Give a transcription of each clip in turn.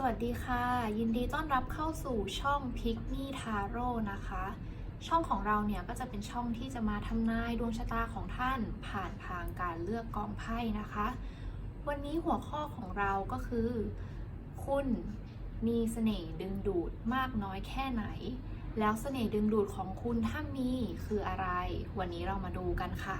สวัสดีค่ะ ยินดีต้อนรับเข้าสู่ช่องพิกนี่ทาโร่นะคะ ช่องของเราเนี่ยก็จะเป็นช่องที่จะมาทำนายดวงชะตาของท่านผ่านทางการเลือกกองไพ่นะคะ วันนี้หัวข้อของเราก็คือ คุณมีเสน่ห์ดึงดูดมากน้อยแค่ไหน แล้วเสน่ห์ดึงดูดของคุณถ้ามีคืออะไร วันนี้เรามาดูกันค่ะ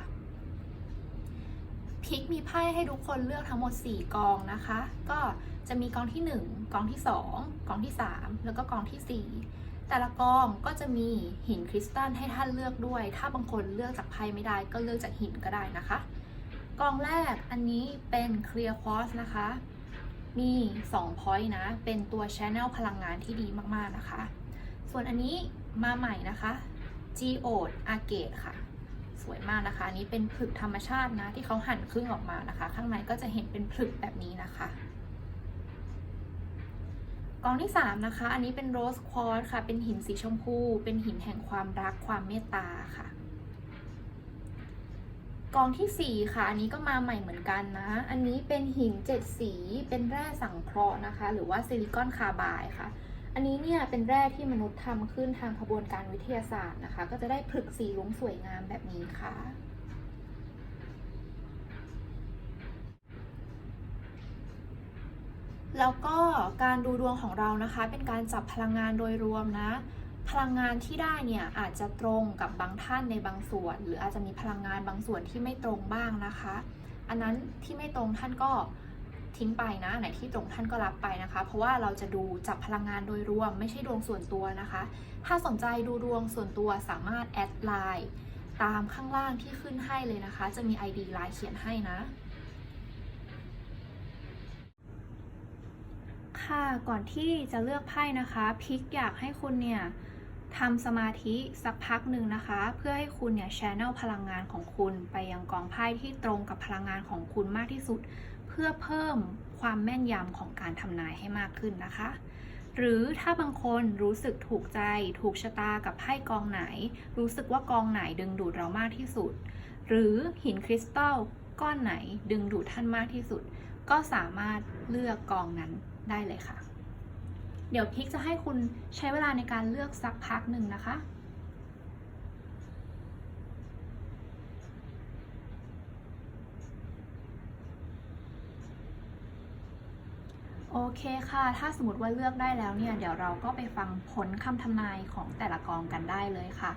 พิกมีไพ่ให้ทุกคนเลือกทั้งหมด 4 กองนะคะ ก็จะมีกองที่ 1 กองที่ 2 กองที่ 3 แล้วก็กองที่ 4 แต่ละกองก็จะมีหินคริสตัลให้ท่านเลือกด้วย ถ้าบางคนเลือกจากไพ่ไม่ได้ก็เลือกจากหินก็ได้นะคะ กองแรกอันนี้เป็น Clear Quartz นะคะ มี2 point นะ เป็นตัว Channel พลังงานที่ดีมากๆนะคะ ส่วนอันนี้มาใหม่นะคะ Geode Agate ค่ะ วยมากนะคะ อันนี้เป็นผลึกธรรมชาตินะ ที่เขาหั่นครึ่งออกมานะคะ ข้างในก็จะเห็นเป็นผลึกแบบนี้นะคะกองที่3นะคะ อันนี้เป็นโรสควอตค่ะ เป็นหินสีชมพู เป็นหินแห่งความรักความเมตตาค่ะ กองทีสี่4ค่ะ อันนี้ก็มาใหม่เหมือนกันนะ อันนี้เป็นหินเจ็ดสี เป็นแร่สังเคราะห์นะคะ หรือว่าซิลิคอนคาร์บายค่ะ อันนี้เนี่ยเป็นแร่ที่มนุษย์ทำขึ้นทางขบวนการวิทยาศาสตร์นะคะ ก็จะได้ผลึกสีลุ้งสวยงามแบบนี้ค่ะ แล้วก็การดูดวงของเรานะคะ เป็นการจับพลังงานโดยรวมนะ พลังงานที่ได้เนี่ยอาจจะตรงกับบางท่านในบางส่วน หรืออาจจะมีพลังงานบางส่วนที่ไม่ตรงบ้างนะคะ อันนั้นที่ไม่ตรงท่านก็ ทิ้งไปนะไหนที่ตรงท่านก็รับไปนะคะ เพราะว่าเราจะดูจับพลังงานโดยรวม ไม่ใช่ดวงส่วนตัวนะคะ ถ้าสนใจดูดวงส่วนตัวสามารถแอดไลน์ตามข้างล่างที่ขึ้นให้เลยนะคะ จะมี ID ไลน์เขียนให้นะ ค่ะก่อนที่จะเลือกไพ่นะคะพิกอยากให้คุณเนี่ยทำสมาธิสักพักหนึ่งนะคะ เพื่อให้คุณเนี่ยแชนแนลพลังงานของคุณไปยังกองไพ่ที่ตรงกับพลังงานของคุณมากที่สุด พื่อเพิ่มความแม่นยำของการทำนายให้มากขึ้นนะคะ หรือถ้าบางคนรู้สึกถูกใจถูกชะตากับไพ่กองไหน รู้สึกว่ากองไหนดึงดูดเรามากที่สุด หรือหินคริสตัลก้อนไหนดึงดูดท่านมากที่สุด ก็สามารถเลือกกองนั้นได้เลยค่ะ เดี๋ยวพิกจะให้คุณใช้เวลาในการเลือกสักพักหนึ่งนะคะ โอเคค่ะ ถ้าสมมติว่าเลือกได้แล้วเนี่ย เดี๋ยวเราก็ไปฟังผลคำทำนายของแต่ละกองกันได้เลยค่ะ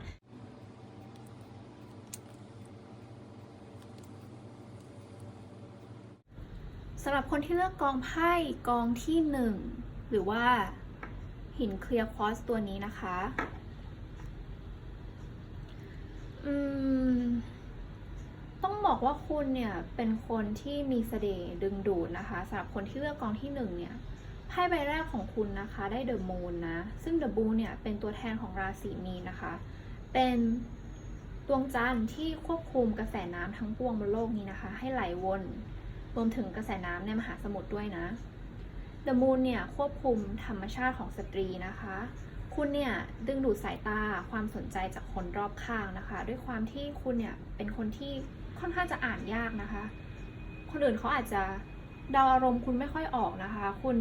สำหรับคนที่เลือกกองไพ่กองที่หนึ่งหรือว่าหินเคลียร์คอสตัวนี้นะคะ อืม ต้องบอกว่าคุณเนี่ยเป็นคนที่มีเสน่ห์ดึงดูดนะคะสำหรับคนที่เลือกกองที่หนึ่งเนี่ยไพ่ใบแรกของคุณนะคะได้เดอะมูนนะ ซึ่งเดอะมูนเนี่ยเป็นตัวแทนของราศีมีนนะคะ เป็นดวงจันทร์ที่ควบคุมกระแสน้ำทั้งปวงบนโลกนี้นะคะ ให้ไหลวนรวมถึงกระแสน้ำในมหาสมุทรด้วยนะ The Moon เนี่ยควบคุมธรรมชาติของสตรีนะคะ คุณเนี่ยดึงดูดสายตาความสนใจจากคนรอบข้างนะคะ ด้วยความที่คุณเนี่ยเป็นคนที่ ค่อนข้างจะอ่านยากนะคะ คนอื่นเขาอาจจะเดาอารมณ์คุณไม่ค่อยออกนะคะ คุณ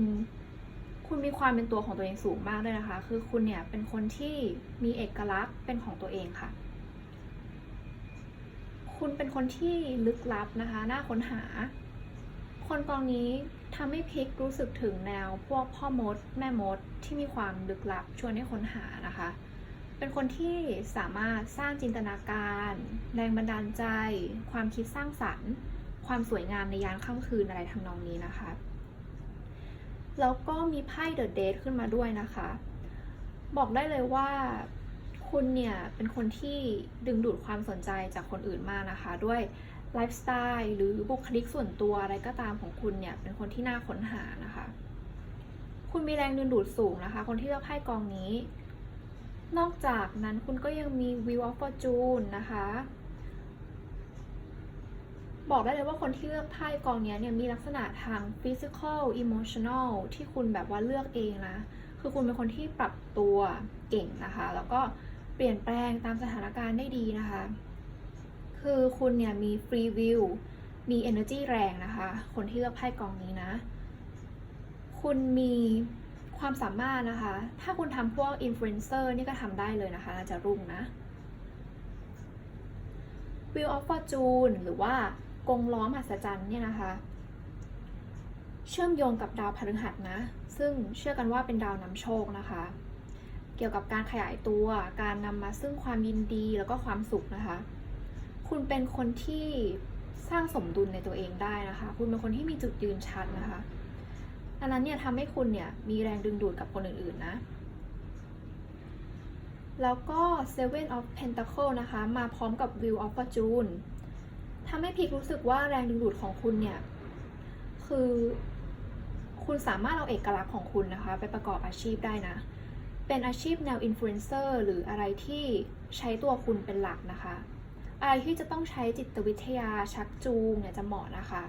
คุณมีความเป็นตัวของตัวเองสูงมากด้วยนะคะ คือคุณเนี่ยเป็นคนที่มีเอกลักษณ์เป็นของตัวเองค่ะ คุณเป็นคนที่ลึกลับนะคะ น่าค้นหา คนกองนี้ทำให้พิกรู้สึกถึงแนวพวกพ่อมด แม่มดที่มีความลึกลับชวนให้ค้นหานะคะ เป็นคนที่สามารถสร้างจินตนาการ แรงบันดาลใจ ความคิดสร้างสรรค์ ความสวยงามในยามค่ำคืนอะไรทำนองนี้นะคะ แล้วก็มีไพ่เดอะเดทขึ้นมาด้วยนะคะ บอกได้เลยว่าคุณเนี่ยเป็นคนที่ดึงดูดความสนใจจากคนอื่นมากนะคะ ด้วยไลฟ์สไตล์หรือบุคลิกส่วนตัวอะไรก็ตามของคุณเนี่ยเป็นคนที่น่าค้นหานะคะ คุณมีแรงดึงดูดสูงนะคะ คนที่เลือกไพ่กองนี้ นอกจากนั้นคุณก็ยังมี Wheel of Fortune นะคะ บอกได้เลยว่าคนที่เลือกไพ่กองนี้เนี่ยมีลักษณะทาง physical emotional ที่คุณแบบว่าเลือกเองนะ คือคุณเป็นคนที่ปรับตัวเก่งนะคะ แล้วก็เปลี่ยนแปลงตามสถานการณ์ได้ดีนะคะ คือคุณเนี่ยมี free will มี energy แรงนะคะ คนที่เลือกไพ่กองนี้นะ คุณมี ความสามารถนะคะ ถ้าคุณทำพวกอินฟลูเอนเซอร์นี่ก็ทำได้เลยนะคะจะรุ่งนะ Wheel of Fortune หรือว่ากงล้อมหัศจรรย์เนี่ยนะคะ เชื่อมโยงกับดาวพฤหัสนะ ซึ่งเชื่อกันว่าเป็นดาวนำโชคนะคะ เกี่ยวกับการขยายตัวการนำมาซึ่งความยินดีแล้วก็ความสุขนะคะ คุณเป็นคนที่สร้างสมดุลในตัวเองได้นะคะ คุณเป็นคนที่มีจุดยืนชัดนะคะ อันนั้นเนี่ยทำให้คุณเนี่ยมีแรงดึงดูดกับคนอื่นๆนะ แล้วก็ Seven of Pentacle นะคะ มาพร้อมกับ Wheel of Fortune ทำให้พีครู้สึกว่าแรงดึงดูดของคุณเนี่ย คือ คุณสามารถเอาเอกลักษณ์ของคุณนะคะ ไปประกอบอาชีพได้นะ เป็นอาชีพแนวอินฟลูเอนเซอร์หรืออะไรที่ใช้ตัวคุณเป็นหลักนะคะ อะไรที่จะต้องใช้จิตวิทยาชักจูงเนี่ยจะเหมาะนะคะ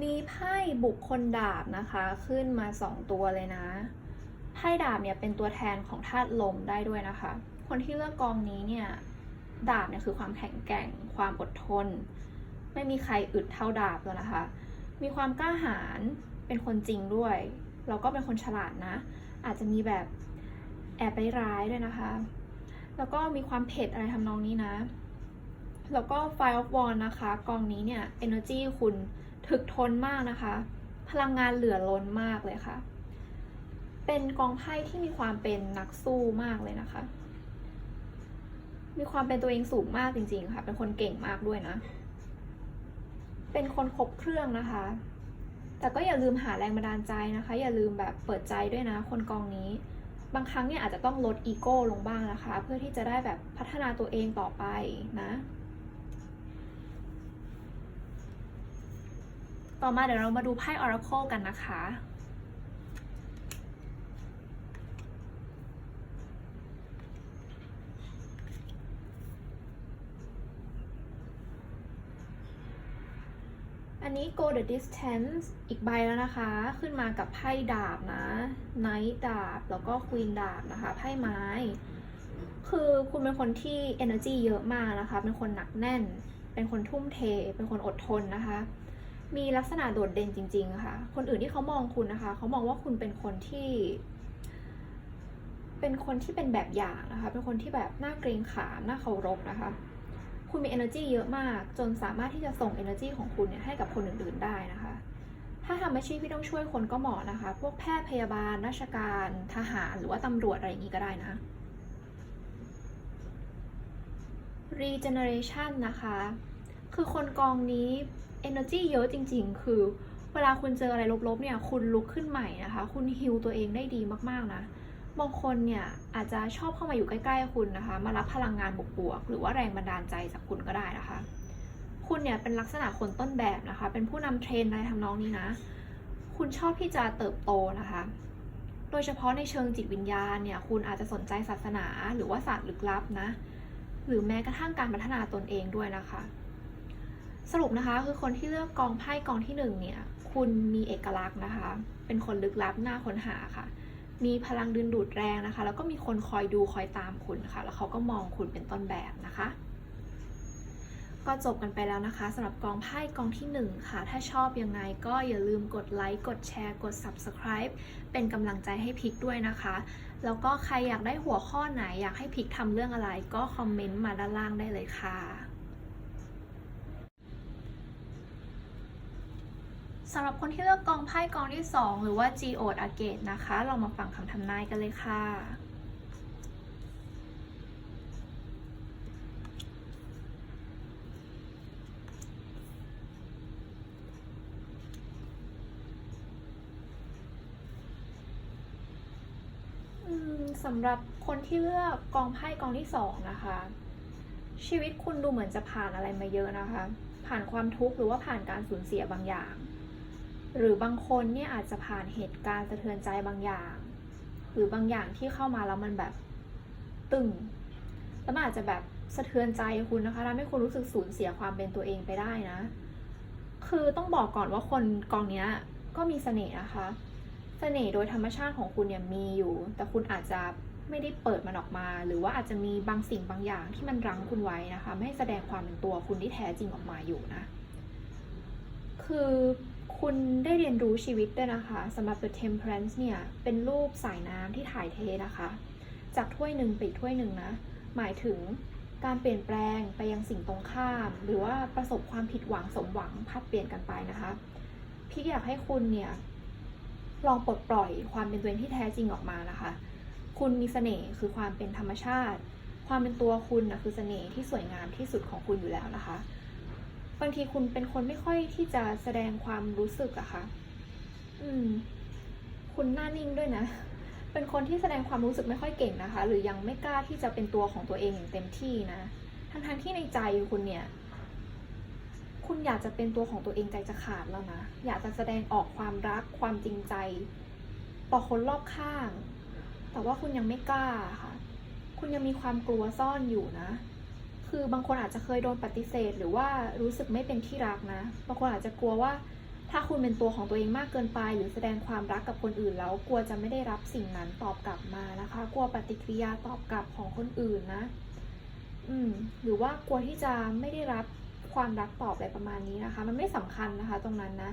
มีไพ่บุคคลดาบนะคะ ขึ้นมาสองตัวเลยนะ ไพ่ดาบเนี่ยเป็นตัวแทนของธาตุลมได้ด้วยนะคะ คนที่เลือกกองนี้เนี่ย ดาบเนี่ยคือความแข็งแกร่ง ความอดทน ไม่มีใครอึดเท่าดาบแล้วนะคะ มีความกล้าหาญ เป็นคนจริงด้วย แล้วก็เป็นคนฉลาดนะ อาจจะมีแบบแอบไปร้ายด้วยนะคะ แล้วก็มีความเผ็ดอะไรทำนองนี้นะ แล้วก็ Fire of w a n d นะคะ กองนี้เนี่ย energy คุณ ถึกทนมากนะคะ พลังงานเหลือล้นมากเลยค่ะ เป็นกองไพ่ที่มีความเป็นนักสู้มากเลยนะคะ มีความเป็นตัวเองสูงมากจริง ๆ ค่ะ เป็นคนเก่งมากด้วยนะ เป็นคนครบเครื่องนะคะ แต่ก็อย่าลืมหาแรงบันดาลใจนะคะ อย่าลืมแบบเปิดใจด้วยนะ คนกองนี้ บางครั้งเนี่ยอาจจะต้องลดอีโก้ลงบ้างนะคะ เพื่อที่จะได้แบบพัฒนาตัวเองต่อไปนะ ต่อมาเดี๋ยวเรามาดูไพ่ Oracle กันนะคะ อันนี้ go the distance อีกใบแล้วนะคะ ขึ้นมากับไพ่ดาบนะ knight ดาบ แล้วก็ queen ดาบนะคะ ไพ่ไม้ คือคุณเป็นคนที่ energy เยอะมากนะคะ เป็นคนหนักแน่น เป็นคนทุ่มเท เป็นคนอดทนนะคะ มีลักษณะโดดเด่นจริงๆค่ะ คนอื่นที่เขามองคุณนะคะ เขามองว่าคุณเป็นคนที่ เป็นคนที่เป็นแบบอย่างนะคะ เป็นคนที่แบบน่าเกรงขามน่าเคารพนะคะ คุณมี energy เยอะมาก จนสามารถที่จะส่ง energy ของคุณเนี่ยให้กับคนอื่นๆได้นะคะ ถ้าทำอาชีพที่ต้องช่วยคนก็เหมาะนะคะ พวกแพทย์พยาบาล ราชการ ทหาร หรือว่าตำรวจอะไรอย่างนี้ก็ได้นะ regeneration นะคะ คือคนกองนี้ energy เยอะจริง ๆ คือเวลาคุณเจออะไรลบๆเนี่ย คุณลุกขึ้นใหม่นะคะ คุณฮิลตัวเองได้ดีมากๆนะ บางคนเนี่ยอาจจะชอบเข้ามาอยู่ใกล้ๆคุณนะคะ มารับพลังงานบวกๆ หรือว่าแรงบันดาลใจจากคุณก็ได้นะคะ คุณเนี่ยเป็นลักษณะคนต้นแบบนะคะ เป็นผู้นำเทรนด์อะไรทำนองนี้นะ คุณชอบที่จะเติบโตนะคะ โดยเฉพาะในเชิงจิตวิญญาณเนี่ย คุณอาจจะสนใจศาสนาหรือว่าศาสตร์ลึกลับนะ หรือแม้กระทั่งการพัฒนาตนเองด้วยนะคะ สรุปนะคะคือคนที่เลือกกองไพ่กองที่หนึ่งเนี่ย คุณมีเอกลักษณ์นะคะ เป็นคนลึกลับน่าค้นหาค่ะ มีพลังดึงดูดแรงนะคะ แล้วก็มีคนคอยดูคอยตามคุณค่ะ แล้วเขาก็มองคุณเป็นต้นแบบนะคะ ก็จบกันไปแล้วนะคะสำหรับกองไพ่กองที่หนึ่งค่ะ ถ้าชอบยังไงก็อย่าลืมกดไลค์กดแชร์กด subscribe เป็นกำลังใจให้พิกด้วยนะคะ แล้วก็ใครอยากได้หัวข้อไหนอยากให้พิกทำเรื่องอะไร ก็คอมเมนต์มาด้านล่างได้เลยค่ะ สำหรับคนที่เลือกกองไพ่กองที่ 2 หรือว่า G o d a g a t e นะคะเรามาฟังคำทำนายกันเลยค่ะสำหรับคนที่เลือกกองไพ่กองที่สองนะคะ ชีวิตคุณดูเหมือนจะผ่านอะไรมาเยอะนะคะ ผ่านความทุกข์หรือว่าผ่านการสูญเสียบางอย่าง หรือบางคนเนี่ยอาจจะผ่านเหตุการณ์สะเทือนใจบางอย่าง หรือบางอย่างที่เข้ามาแล้วมันแบบตึงแล้วมันอาจจะแบบสะเทือนใจคุณนะคะทำให้คุณรู้สึกสูญเสียความเป็นตัวเองไปได้นะ คือต้องบอกก่อนว่าคนกองเนี้ยก็มีเสน่ห์นะคะ เสน่ห์โดยธรรมชาติของคุณเนี่ยมีอยู่ แต่คุณอาจจะไม่ได้เปิดมันออกมา หรือว่าอาจจะมีบางสิ่งบางอย่างที่มันรั้งคุณไว้นะคะ ไม่ให้แสดงความเป็นตัวคุณที่แท้จริงออกมาอยู่นะ คือ คุณได้เรียนรู้ชีวิตด้วยนะคะสำหรับ The Temperance เนี่ย เป็นรูปสายน้ำที่ถ่ายเทนะคะ จากถ้วยหนึ่งไปถ้วยหนึ่งนะ หมายถึงการเปลี่ยนแปลงไปยังสิ่งตรงข้าม หรือว่าประสบความผิดหวังสมหวังพัดเปลี่ยนกันไปนะคะพี่อยากให้คุณเนี่ยลองปลดปล่อยความเป็นตัวเองที่แท้จริงออกมานะคะ คุณมีเสน่ห์คือความเป็นธรรมชาติ ความเป็นตัวคุณนะคือเสน่ห์ที่สวยงามที่สุดของคุณอยู่แล้วนะคะ บางทีคุณเป็นคนไม่ค่อยที่จะแสดงความรู้สึกอะคะ่ะ อืม คุณหน้านิ่งด้วยนะ เป็นคนที่แสดงความรู้สึกไม่ค่อยเก่งนะคะ หรือยังไม่กล้าที่จะเป็นตัวของตัวเองอย่างเต็มที่นะ ทั้งๆที่ในใจคุณเนี่ย คุณอยากจะเป็นตัวของตัวเองใจจะขาดแล้วนะ อยากจะแสดงออกความรักความจริงใจ ต่อคนรอบข้าง แต่ว่าคุณยังไม่กล้าค่ะ คุณยังมีความกลัวซ่อนอยู่นะ คือบางคนอาจจะเคยโดนปฏิเสธ หรือว่ารู้สึกไม่เป็นที่รักนะ บางคนอาจจะกลัวว่า ถ้าคุณเป็นตัวของตัวเองมากเกินไป หรือแสดงความรักกับคนอื่นแล้วกลัวจะไม่ได้รับสิ่งนั้นตอบกลับมานะคะ กลัวปฏิกิริยาตอบกลับของคนอื่นนะ อืม หรือว่ากลัวที่จะไม่ได้รับความรักตอบอะไรประมาณนี้นะคะ มันไม่สำคัญนะคะ ตรงนั้นนะ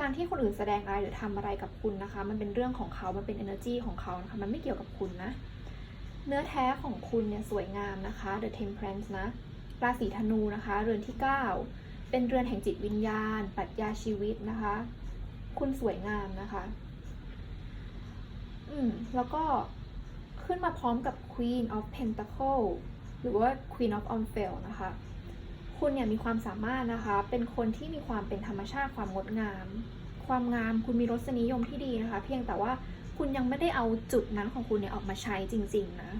การที่คนอื่นแสดงอะไรหรือทำอะไรกับคุณนะคะ มันเป็นเรื่องของเขา มันเป็น energy ของเขานะคะ มันไม่เกี่ยวกับคุณนะ เนื้อแท้ของคุณเนี่ยสวยงามนะคะ The Temperance นะ ราศีธนูนะคะ เรือนที่ 9 เป็นเรือนแห่งจิตวิญญาณ ปรัชญาชีวิตนะคะ คุณสวยงามนะคะ อืม แล้วก็ขึ้นมาพร้อมกับ Queen of Pentacle หรือว่า Queen of o n f e l นะคะ คุณเนี่ยมีความสามารถนะคะ เป็นคนที่มีความเป็นธรรมชาติความงดงาม ความงามคุณมีรสนิยมที่ดีนะคะ เพียงแต่ว่า คุณยังไม่ได้เอาจุดนั้นของคุณเนี่ยออกมาใช้จริง ๆ นะ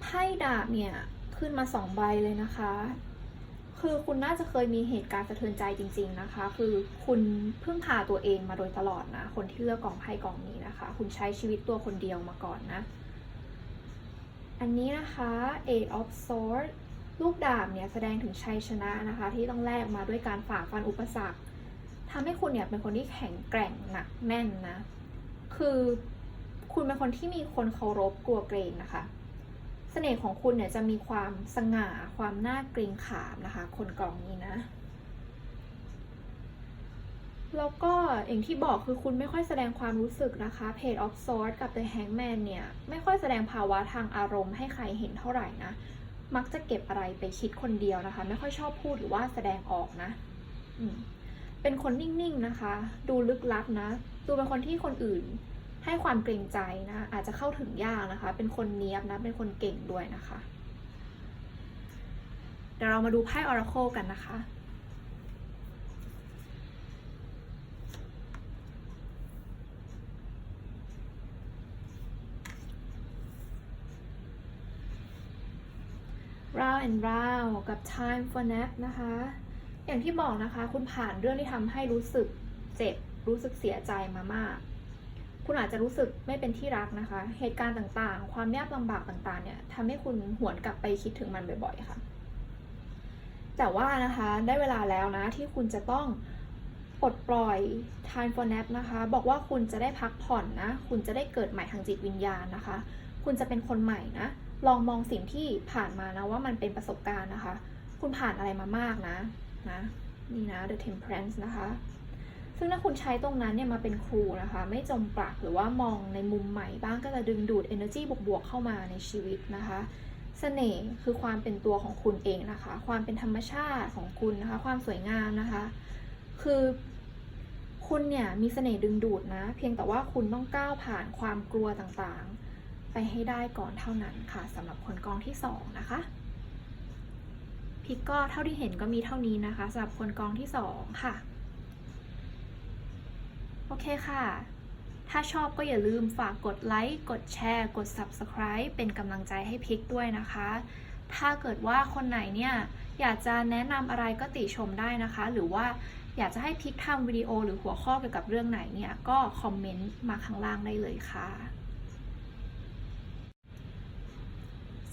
ไพ่ดาบเนี่ย ขึ้นมาสองใบเลยนะคะ คือคุณน่าจะเคยมีเหตุการณ์สะเทือนใจจริง ๆนะคะ คือคุณเพิ่งพาตัวเองมาโดยตลอดนะ คนที่เลือกกองไพ่กองนี้นะคะ คุณใช้ชีวิตตัวคนเดียวมาก่อนนะ อันนี้นะคะ Eight of Swords ลูกดาบเนี่ยแสดงถึงชัยชนะนะคะ ที่ต้องแลกมาด้วยการฝ่าฟันอุปสรรคทำให้คุณเนี่ยเป็นคนที่แข็งแกร่งหนักแน่นนะ คือคุณเป็นคนที่มีคนเคารพกลัวเกรงนะคะ น่ห์ของคุณเนี่ยจะมีความสง่าความน่าเกรงขามนะคะ คนกล่องนี้นะ แล้วก็อย่างที่บอกคือคุณไม่ค่อยแสดงความรู้สึกนะคะ Page of Swords กับ The Hangman เนี่ย ไม่ค่อยแสดงภาวะทางอารมณ์ให้ใครเห็นเท่าไหร่นะ มักจะเก็บอะไรไปคิดคนเดียวนะคะ ไม่ค่อยชอบพูดหรือว่าแสดงออกนะเป็นคนนิ่งๆนะคะ ดูลึกลับนะ ดูเป็นคนที่คนอื่น ให้ความเกรงใจนะ อาจจะเข้าถึงยากนะคะ เป็นคนเนี้ยบนะ เป็นคนเก่งด้วยนะคะ เดี๋ยวเรามาดูไพ่ Oracle กันนะคะ round and round กับ time for nap นะคะ อย่างที่บอกนะคะ คุณผ่านเรื่องที่ทำให้รู้สึกเจ็บ รู้สึกเสียใจมามาก คุณอาจจะรู้สึกไม่เป็นที่รักนะคะ เหตุการณ์ต่างๆ ความยากลำบากต่างๆ เนี่ยทำให้คุณหวนกลับไปคิดถึงมันบ่อยๆ ค่ะ แต่ว่านะคะ ได้เวลาแล้วนะ ที่คุณจะต้องปลดปล่อย time for nap นะคะ บอกว่าคุณจะได้พักผ่อนนะ คุณจะได้เกิดใหม่ทางจิตวิญญาณนะคะ คุณจะเป็นคนใหม่นะ ลองมองสิ่งที่ผ่านมานะว่ามันเป็นประสบการณ์นะคะ คุณผ่านอะไรมามากนะ นะ นี่นะ The Temperance นะคะ ซึ่งถ้าคุณใช้ตรงนั้นเนี่ยมาเป็นครูนะคะ ไม่จมปลักหรือว่ามองในมุมใหม่บ้างก็จะดึงดูด energy บวกๆเข้ามาในชีวิตนะคะเสน่ห์คือความเป็นตัวของคุณเองนะคะ ความเป็นธรรมชาติของคุณนะคะ ความสวยงามนะคะ คือคุณเนี่ยมีเสน่ห์ดึงดูดนะ เพียงแต่ว่าคุณต้องก้าวผ่านความกลัวต่างๆ ไปให้ได้ก่อนเท่านั้นค่ะสำหรับคนกองที่สองนะคะพิกก็เท่าที่เห็นก็มีเท่านี้นะคะสำหรับคนกองที่สองค่ะ โอเคค่ะ ถ้าชอบก็อย่าลืมฝากกดไลค์ กดแชร์ กด Subscribe เป็นกำลังใจให้พิกด้วยนะคะ ถ้าเกิดว่าคนไหนเนี่ยอยากจะแนะนำอะไรก็ติชมได้นะคะ หรือว่าอยากจะให้พิกทำวิดีโอหรือหัวข้อเกี่ยวกับเรื่องไหนเนี่ยก็คอมเมนต์มาข้างล่างได้เลยค่ะ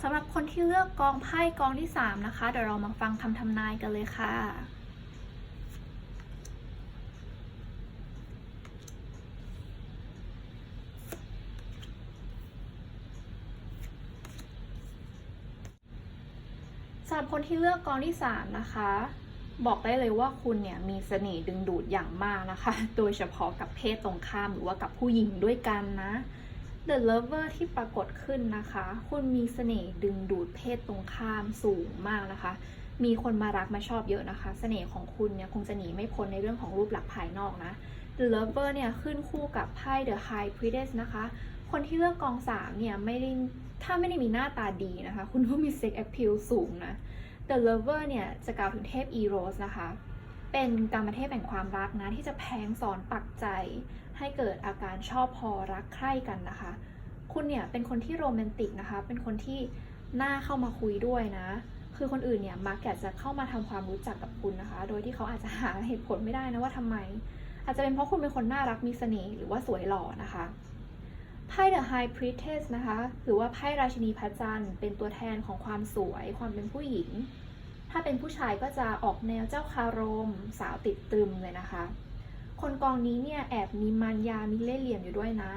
สำหรับคนที่เลือกกองไพ่กองที่ 3 นะคะ เดี๋ยวเรามาฟังคำทำนายกันเลยค่ะ สำหรับคนที่เลือกกองที่3นะคะ บอกได้เลยว่าคุณเนี่ยมีเสน่ห์ดึงดูดอย่างมากนะคะ โดยเฉพาะกับเพศตรงข้ามหรือว่ากับผู้หญิงด้วยกันนะ The Lover ที่ปรากฏขึ้นนะคะ คุณมีเสน่ห์ดึงดูดเพศตรงข้ามสูงมากนะคะ มีคนมารักมาชอบเยอะนะคะ เสน่ห์ของคุณเนี่ยคงจะหนีไม่พ้นในเรื่องของรูปลักษณ์ภายนอกนะ The Lover เนี่ยขึ้นคู่กับไพ่ The High Priestess นะคะ คนที่เลือกกองสามเนี่ยไม่ได้ ถ้าไม่ได้มีหน้าตาดีนะคะ คุณก็มี sex appeal สูงนะ The Lover เนี่ยจะกล่าวถึงเทพ Eros นะคะ เป็นกรรมเทพแห่งความรักนะ ที่จะแพงสอนปักใจ ให้เกิดอาการชอบพอรักใคร่กันนะคะ คุณเนี่ยเป็นคนที่โรแมนติกนะคะ เป็นคนที่น่าเข้ามาคุยด้วยนะ คือคนอื่นเนี่ยมักอยากจะเข้ามาทำความรู้จักกับคุณนะคะ โดยที่เขาอาจจะหาเหตุผลไม่ได้นะว่าทำไม อาจจะเป็นเพราะคุณเป็นคนน่ารักมีเสน่ห์หรือว่าสวยหล่อนะคะ ไพ่ The High Priestess นะคะ หรือว่าไพ่ราชินีพระจันทร์เป็นตัวแทนของความสวย ความเป็นผู้หญิง ถ้าเป็นผู้ชายก็จะออกแนวเจ้าคารม สาวติดตรึมเลยนะคะ คนกองนี้เนี่ยแอบมีมารยามีเล่ห์เหลี่ยมอยู่ด้วยนะ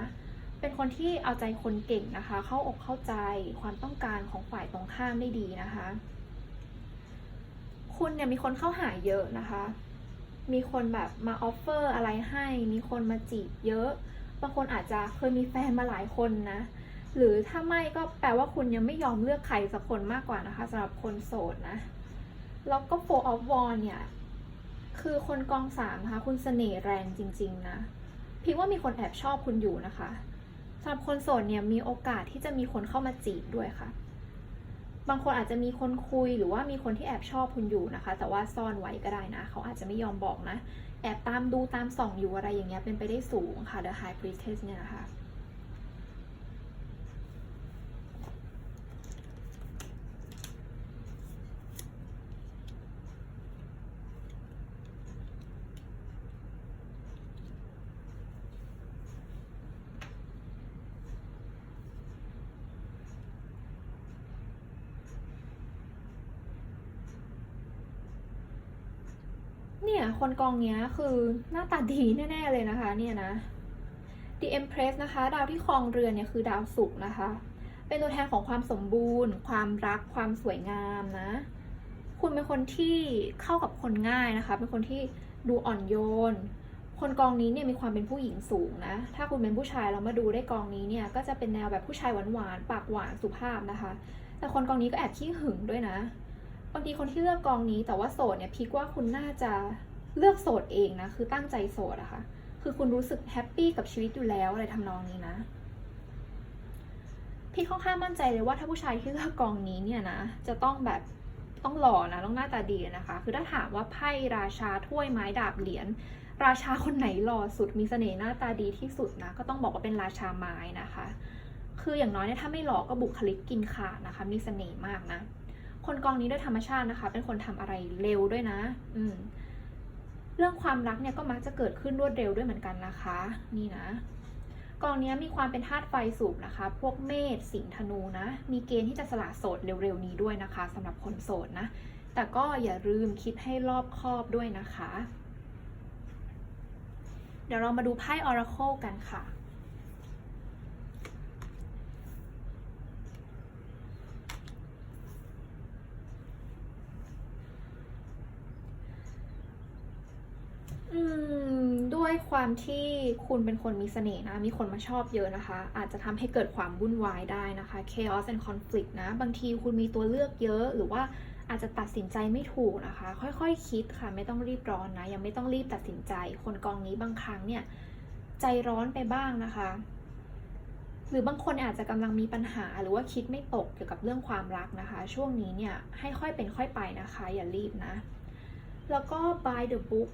เป็นคนที่เอาใจคนเก่งนะคะ เข้าอกเข้าใจความต้องการของฝ่ายตรงข้ามได้ดีนะคะ คุณเนี่ยมีคนเข้าหาเยอะนะคะ มีคนแบบมาออฟเฟอร์อะไรให้ มีคนมาจีบเยอะ บางคนอาจจะเคยมีแฟนมาหลายคนนะ หรือถ้าไม่ก็แปลว่าคุณยังไม่ยอมเลือกใครสักคนมากกว่านะคะสำหรับคนโสดนะ แล้วก็ four of w a n d เนี่ย คือคนกองสามค่ะ คุณเสน่ห์แรงจริง ๆ นะ พิงว่ามีคนแอบชอบคุณอยู่นะคะสำหรับคนโสดเนี่ยมีโอกาสที่จะมีคนเข้ามาจีบด้วยค่ะ บางคนอาจจะมีคนคุยหรือว่ามีคนที่แอบชอบคุณอยู่นะคะ แต่ว่าซ่อนไว้ก็ได้นะ เขาอาจจะไม่ยอมบอกนะ แอบตามดูตามส่องอยู่อะไรอย่างเงี้ยเป็นไปได้สูงค่ะ The High Priestess เนี่ยนะคะ เนี่ย คนกองเนี้ยคือหน้าตาดีแน่ๆเลยนะคะเนี่ยนะ The Empress นะคะ ดาวที่ครองเรือนเนี่ยคือดาวศุกร์นะคะ เป็นตัวแทนของความสมบูรณ์ ความรักความสวยงามนะ คุณเป็นคนที่เข้ากับคนง่ายนะคะ เป็นคนที่ดูอ่อนโยน คนกองนี้เนี่ยมีความเป็นผู้หญิงสูงนะ ถ้าคุณเป็นผู้ชายเรามาดูได้กองนี้เนี่ยก็จะเป็นแนวแบบผู้ชายหวานๆปากหวานสุภาพนะคะ แต่คนกองนี้ก็แอบขี้หึงด้วยนะบางทีคนที่เลือกกองนี้แต่ว่าโสดเนี่ยพีกว่าคุณน่าจะ เลือกโสดเองนะ คือตั้งใจโสดอะคะ่ะ คือคุณรู้สึกแฮปปี้กับชีวิตอยู่แล้วอะไรทำนองนี้นะ พี่ค่อนข้างมั่นใจเลยว่าถ้าผู้ชายที่เลือกกองนี้เนี่ยนะ จะต้องแบบต้องหล่อนะต้องหน้าตาดีนะคะ คือถ้าถามว่าไพ่ราชาถ้วยไม้ดาบเหรียญราชาคนไหนหล่อสุดมีเสน่ห์หน้าตาดีที่สุดนะ ก็ต้องบอกว่าเป็นราชาไม้นะคะ คืออย่างน้อยเนี่ยถ้าไม่หล่อก็บุคลิกกินขาดนะคะ มีเสน่ห์มากนะ คนกองนี้ด้วยธรรมชาตินะคะ เป็นคนทำอะไรเร็วด้วยนะ อืม เรื่องความรักเนี่ยก็มักจะเกิดขึ้นรวดเร็วด้วยเหมือนกันนะคะ นี่นะกองนี้มีความเป็นธาตุไฟสูงนะคะ พวกเมษสิงห์ธนูนะ มีเกณฑ์ที่จะสละโสดเร็วๆนี้ด้วยนะคะสำหรับคนโสดนะ แต่ก็อย่าลืมคิดให้รอบคอบด้วยนะคะ เดี๋ยวเรามาดูไพ่ Oracle กันค่ะ อืม ด้วยความที่คุณเป็นคนมีเสน่ห์นะ มีคนมาชอบเยอะนะคะ อาจจะทำให้เกิดความวุ่นวายได้นะคะ chaos and conflict นะ บางทีคุณมีตัวเลือกเยอะ หรือว่าอาจจะตัดสินใจไม่ถูกนะคะ ค่อยๆคคิดค่ะ ไม่ต้องรีบร้อนนะ ยังไม่ต้องรีบตัดสินใจ คนกองนี้บางครั้งเนี่ย ใจร้อนไปบ้างนะคะ หรือบางคนอาจจะกำลังมีปัญหา หรือว่าคิดไม่ตกเกี่ยวกับเรื่องความรักนะคะ ช่วงนี้เนี่ยให้ค่อยเป็นค่อยไปนะคะ อย่ารีบนะ แล้วก็ by the book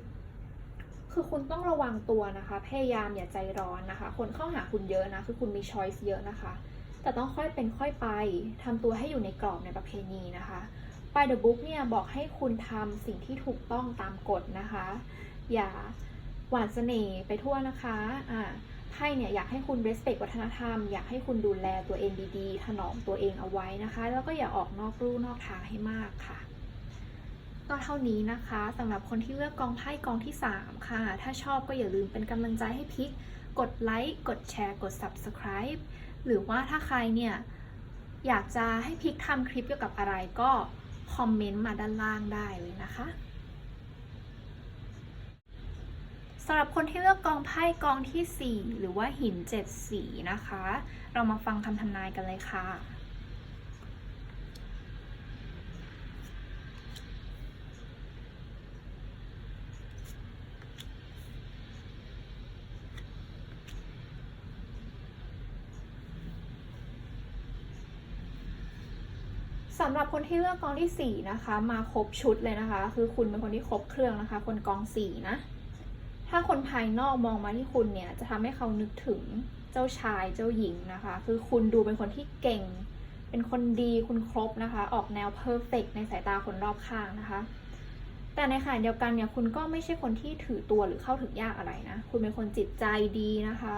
คือคุณต้องระวังตัวนะคะ พยายามอย่าใจร้อนนะคะ คนเข้าหาคุณเยอะนะ คือคุณมีช้อยส์เยอะนะคะ แต่ต้องค่อยเป็นค่อยไปทำตัวให้อยู่ในกรอบในประเพณีนะคะ by the book เนี่ยบอกให้คุณทำสิ่งที่ถูกต้องตามกฎนะคะ อย่าหวานเสน่ห์ไปทั่วนะคะอ่าไพ่เนี่ยอยากให้คุณ respect วัฒนธรรม อยากให้คุณดูแลตัวเองดีๆ ถนอมตัวเองเอาไว้นะคะ แล้วก็อย่าออกนอกลู่นอกทางให้มากค่ะ ก็เท่านี้นะคะสำหรับคนที่เลือกกองไพ่กองที่ 3 ค่ะ ถ้าชอบก็อย่าลืมเป็นกำลังใจให้พิก กดไลค์ กดแชร์ กด subscribe หรือว่าถ้าใครเนี่ยอยากจะให้พิกทำคลิปเกี่ยวกับอะไรก็คอมเมนต์มาด้านล่างได้เลยนะคะสำหรับคนที่เลือกกองไพ่กองทีสี่4 หรือว่าหินเจ็ดสีนะคะ เรามาฟังคำทำนายกันเลยค่ะ สำหรับคนที่เลือกกองที่ 4 นะคะ มาครบชุดเลยนะคะ คือคุณเป็นคนที่ครบเครื่องนะคะ คนกอง 4 นะ ถ้าคนภายนอกมองมาที่คุณเนี่ย จะทำให้เขานึกถึงเจ้าชายเจ้าหญิงนะคะ คือคุณดูเป็นคนที่เก่ง เป็นคนดีคุณครบนะคะ ออกแนวเพอร์เฟกในสายตาคนรอบข้างนะคะ แต่ในขณะเดียวกันเนี่ยคุณก็ไม่ใช่คนที่ถือตัวหรือเข้าถึงยากอะไรนะ คุณเป็นคนจิตใจดีนะคะ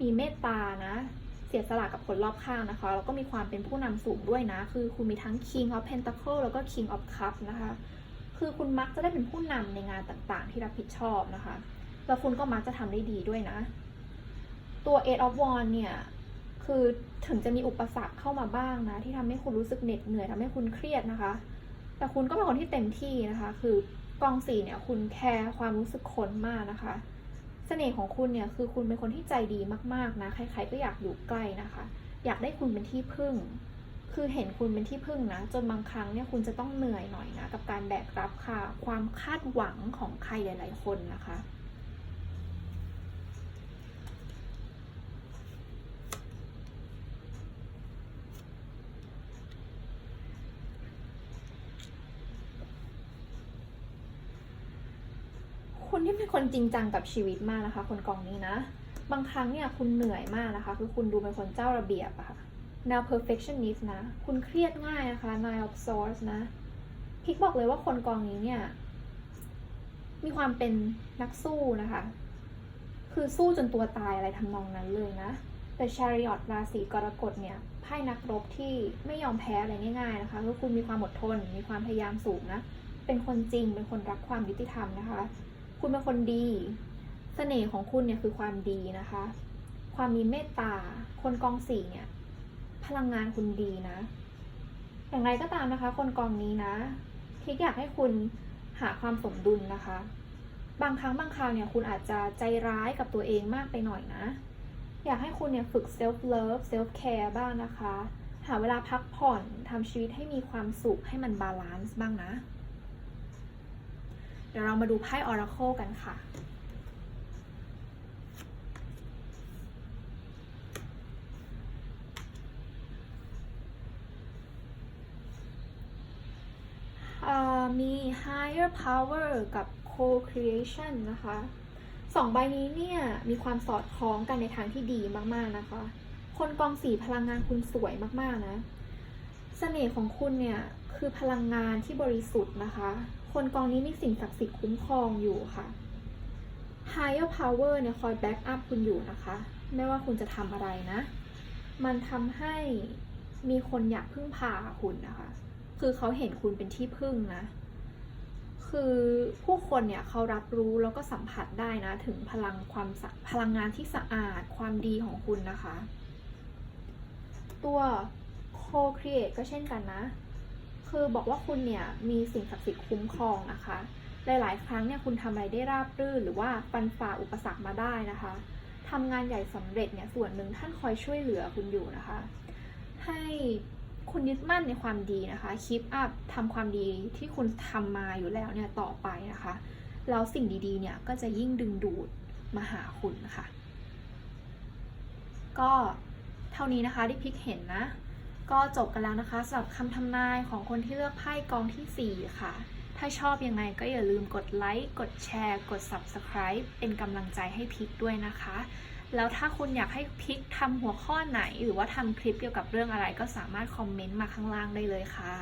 มีเมตตานะ สียสละกับคนรอบข้างนะคะ แล้วก็มีความเป็นผู้นำสูงด้วยนะ คือคุณมีทั้ง King of Pentacle แล้วก็ King of Cup นะคะ คือคุณมักจะได้เป็นผู้นำในงานต่างๆ ที่รับผิดชอบนะคะ แล้วคุณก็มักจะทำได้ดีด้วยนะ ตัว Eight of Wands เนี่ย คือถึงจะมีอุปสรรคเข้ามาบ้างนะ ที่ทำให้คุณรู้สึกเหน็ดเหนื่อยทำให้คุณเครียดนะคะ แต่คุณก็เป็นคนที่เต็มที่นะคะ คือกองสี่เนี่ย คุณแคร์ความรู้สึกคนมากนะคะ เสน่ห์ของคุณเนี่ยคือคุณเป็นคนที่ใจดีมากๆนะ ใครๆก็อยากอยู่ใกล้นะคะ อยากได้คุณเป็นที่พึ่ง คือเห็นคุณเป็นที่พึ่งนะ จนบางครั้งเนี่ยคุณจะต้องเหนื่อยหน่อยนะ กับการแบกรับค่ะ ความคาดหวังของใครหลาย ๆ คนนะคะ คนจริงจังกับชีวิตมากนะคะ คนกองนี้นะ บางครั้งเนี่ยคุณเหนื่อยมากนะคะ คือคุณดูเป็นคนเจ้าระเบียบอะค่ะแนว perfectionist นะ คุณเครียดง่ายนะคะ nine of swords นะ พิกบอกเลยว่าคนกองนี้เนี่ย มีความเป็นนักสู้นะคะ คือสู้จนตัวตายอะไรทำนองนั้นเลยนะ แต่ chariot ราศีกรกฎเนี่ยไพ่นักรบที่ไม่ยอมแพ้อะไรง่ายๆนะคะคือคุณมีความอดทน มีความพยายามสูงนะ เป็นคนจริง เป็นคนรักความยุติธรรมนะคะ คุณเป็นคนดีเสน่ห์ของคุณเนี่ยคือความดีนะคะ ความมีเมตตา คนกองสี่เนี่ย พลังงานคุณดีนะ อย่างไรก็ตามนะคะ คนกองนี้นะพิกอยากให้คุณหาความสมดุลนะคะ บางครั้งบางคราวเนี่ยคุณอาจจะใจร้ายกับตัวเองมากไปหน่อยนะ อยากให้คุณเนี่ยฝึก self love self care บ้างนะคะ หาเวลาพักผ่อนทำชีวิตให้มีความสุขให้มันบาลานซ์บ้างนะ ดี๋ยวเรามาดูไพ่ Oracle กันค่ะ มี higher power กับ co-creation นะคะสองใบนี้เนี่ยมีความสอดคล้องกันในทางที่ดีมากๆนะคะ คนกองสีพลังงานคุณสวยมากๆนะเสน่ห์ของคุณเนี่ยคือพลังงานที่บริสุทธิ์นะคะ คนกองนี้มีสิ่งศักดิ์สิทธิ์คุ้มครองอยู่ค่ะ higher power เนี่ยคอยแบ็กอัพคุณอยู่นะคะ ไม่ว่าคุณจะทำอะไรนะ มันทำให้มีคนอยากพึ่งพาคุณนะคะ คือเขาเห็นคุณเป็นที่พึ่งนะ คือผู้คนเนี่ยเขารับรู้แล้วก็สัมผัสได้นะ ถึงพลังความพลังงานที่สะอาดความดีของคุณนะคะ ตัว co-create ก็เช่นกันนะ คือบอกว่าคุณเนี่ยมีสิ่งศักดิ์สิทธิ์คุ้มครองนะคะ หลายๆ ครั้งเนี่ยคุณทำอะไรได้ราบรื่น หรือว่าฟันฝ่าอุปสรรคมาได้นะคะทำงานใหญ่สำเร็จเนี่ยส่วนหนึ่งท่านคอยช่วยเหลือคุณอยู่นะคะ ให้คุณยึดมั่นในความดีนะคะคีปอัพทำความดีที่คุณทำมาอยู่แล้วเนี่ยต่อไปนะคะแล้วสิ่งดีๆเนี่ยก็จะยิ่งดึงดูดมาหาคุณนะคะก็เท่านี้นะคะที่พิกเห็นนะ ก็จบกันแล้วนะคะสำหรับคำทำนายของคนที่เลือกไพ่กองทีสี่ 4 ค่ะ ถ้าชอบยังไงก็อย่าลืมกดไลค์ กดแชร์ กด Subscribe เป็นกำลังใจให้พิกด้วยนะคะ แล้วถ้าคุณอยากให้พิกทำหัวข้อไหน หรือว่าทำคลิปเกี่ยวกับเรื่องอะไรก็สามารถคอมเมนต์มาข้างล่างได้เลยค่ะ